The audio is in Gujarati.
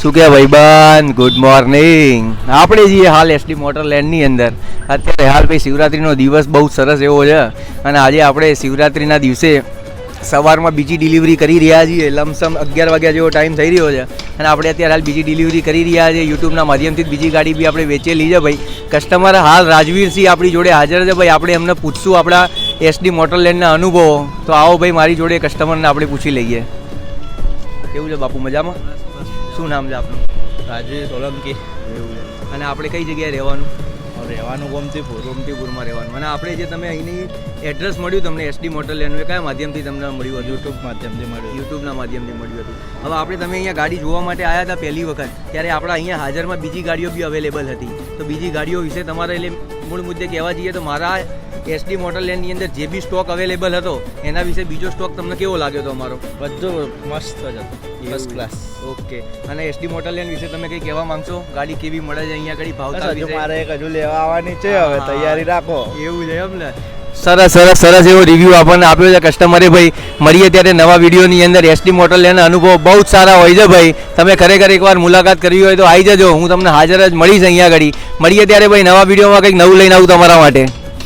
શું કે ભાઈબાન ગુડ મોર્નિંગ આપણે જઈએ હાલ એસડી મોટર લેન્ડની અંદર. અત્યારે હાલ ભાઈ શિવરાત્રીનો દિવસ બહુ સરસ એવો છે. અને આજે આપણે શિવરાત્રીના દિવસે સવારમાં બીજી ડિલિવરી કરી રહ્યા છીએ. લમસમ અગિયાર વાગ્યા જેવો ટાઈમ થઈ રહ્યો છે. અને આપણે અત્યારે હાલ બીજી ડિલિવરી કરી રહ્યા છીએ. યુટ્યુબના માધ્યમથી બીજી ગાડી બી આપણે વેચેલી છે ભાઈ. કસ્ટમર હાલ રાજવીરસિંહ આપણી જોડે હાજર છે ભાઈ. આપણે એમને પૂછશું આપણા એસડી મોટર લેન્ડના અનુભવો. તો આવો ભાઈ મારી જોડે કસ્ટમરને આપણે પૂછી લઈએ. કેવું છે બાપુ મજામાં? શું નામ છે આપનું? રાજવી સોલંકી. અને આપણે કઈ જગ્યાએ રહેવાનું? રહેવાનું ગોમતીપુર ગોમતીપુરમાં રહેવાનું. અને આપણે જે તમે અહીંની એડ્રેસ મળ્યું તમને એસડી મોટર લેન્ડ કયા માધ્યમથી તમને મળ્યું હતું? યુટ્યુબ માધ્યમથી મળ્યું યુટ્યુબના માધ્યમથી મળ્યું હતું. હવે આપણે તમે અહીંયા ગાડી જોવા માટે આવ્યા હતા પહેલી વખત ત્યારે આપણા અહીંયા હાજરમાં બીજી ગાડીઓ બી અવેલેબલ હતી. તો બીજી ગાડીઓ વિશે તમારે એટલે મૂળ મુદ્દે કહેવા જઈએ તો મારા એસડી મોટર લેન્ડની અંદર જે બી સ્ટોક અવેલેબલ હતો એના વિશે બીજો સ્ટોક તમને કેવો લાગ્યો હતો અમારો? બધો મસ્ત જ હતો ફર્સ્ટ ક્લાસ ઓકે અને એસડી મોટર લેન્ડ વિશે તમે કંઈ કહેવા માંગશો? ગાડી કેવી મળે છે અહીંયા આગળ? ભાવતા વિશે? મારે એક હજુ લેવા આવવાની છે હવે તૈયારી રાખો. એવું છે એમ ને? સરસ સરસ સરસ એવો રિવ્યૂ આપણને આપ્યો છે કસ્ટમરે ભાઈ. મળીએ ત્યારે નવા વિડીયોની અંદર એસડી મોટર લેન અનુભવ બહુ જ સારા હોય છે ભાઈ. તમે ખરેખર એકવાર મુલાકાત કરવી હોય તો આવી જજો. હું તમને હાજર જ મળીશ અહીંયા આગળ. મળીએ ત્યારે ભાઈ નવા વિડીયોમાં કંઈક નવું લઈને આવું તમારા માટે.